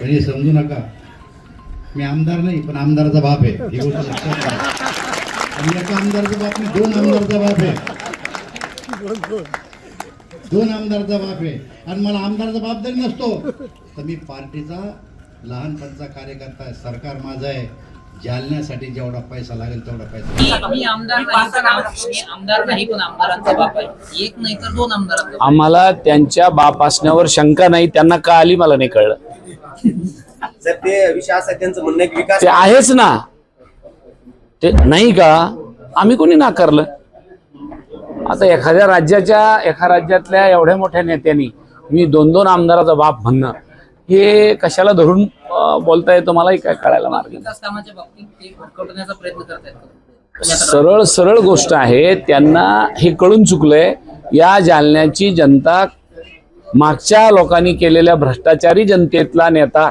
पण हे समजू नका. मी आमदार नाही पण आमदाराचा बाप आहे. ही गोष्ट लक्षात घ्या आणि एका आमदाराचा बाप नाही दोन आमदारचा बाप आहे. दोन आमदारचा बाप आहे. आणि मला आमदारचा बाप जरी नसतो तर मी पार्टीचा लहानपणचा कार्यकर्ता आहे सरकार माझं आहे. जालन्यासाठी जेवढा पैसा लागेल तेवढा पैसा आमदार नाही पण आमदार आमदारांचा बाप आहे. एक नाही तर दोन आमदारांचा बाप. आम्हाला त्यांच्या बाप असण्यावर शंका नाही त्यांना का आली मला नाही कळलं? ते विषय असा त्यांचं म्हणणं आहे की विकास ते आहेच ना. ते नाही का? आम्ही कोणी नाकारलं? आता एखाद्या राज्याच्या एका राज्यातल्या एवढ्या मोठ्या नेत्यांनी मी दोन दोन आमदाराचा बाप म्हणणं हे कशाला धरून अं, बोलता येतं? मलाही काय कळायला मार्ग नाही. विकास कामाच्या बाबतीत ते भरकटण्याचा प्रयत्न करतायत तुम्ही आता सरळ सरळ गोष्ट आहे त्यांना हे कळून चुकलंय या जालन्याची जनता मागच्या लोकांनी केलेल्या भ्रष्टाचारी जनतेतला नेता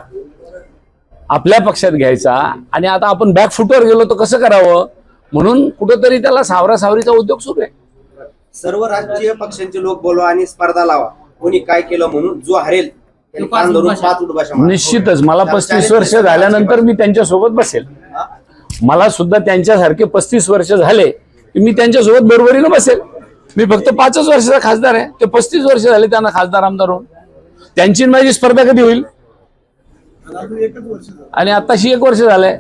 आपल्या पक्षात घ्यायचा आणि आता आपण बॅक फुटवर गेलो तर कसं करावं? म्हणून कुठंतरी त्याला सावरासावरीचा उद्योग सुरू आहे. सर्व राजकीय पक्षांचे लोक बोलवा आणि स्पर्धा लावा. कोणी काय केलं म्हणून जो हरेल त्यांनी पाच कान धरून उठभाषा. पाच उठभाषा मारा. निश्चितच. मला तर पस्तीस वर्ष झाल्यानंतर मी त्यांच्यासोबत बसेल. हा? मला सुद्धा त्यांच्यासारखे पस्तीस वर्ष झाले की मी त्यांच्यासोबत बरोबरीनं बसेल. मी फक्त पाचच वर्षाचा खासदार आहे. ते पस्तीस वर्ष झाले त्यांना खासदार आमदार होऊन त्यांची माझी स्पर्धा कधी होईल? आणि आताशी एक वर्ष झालंय.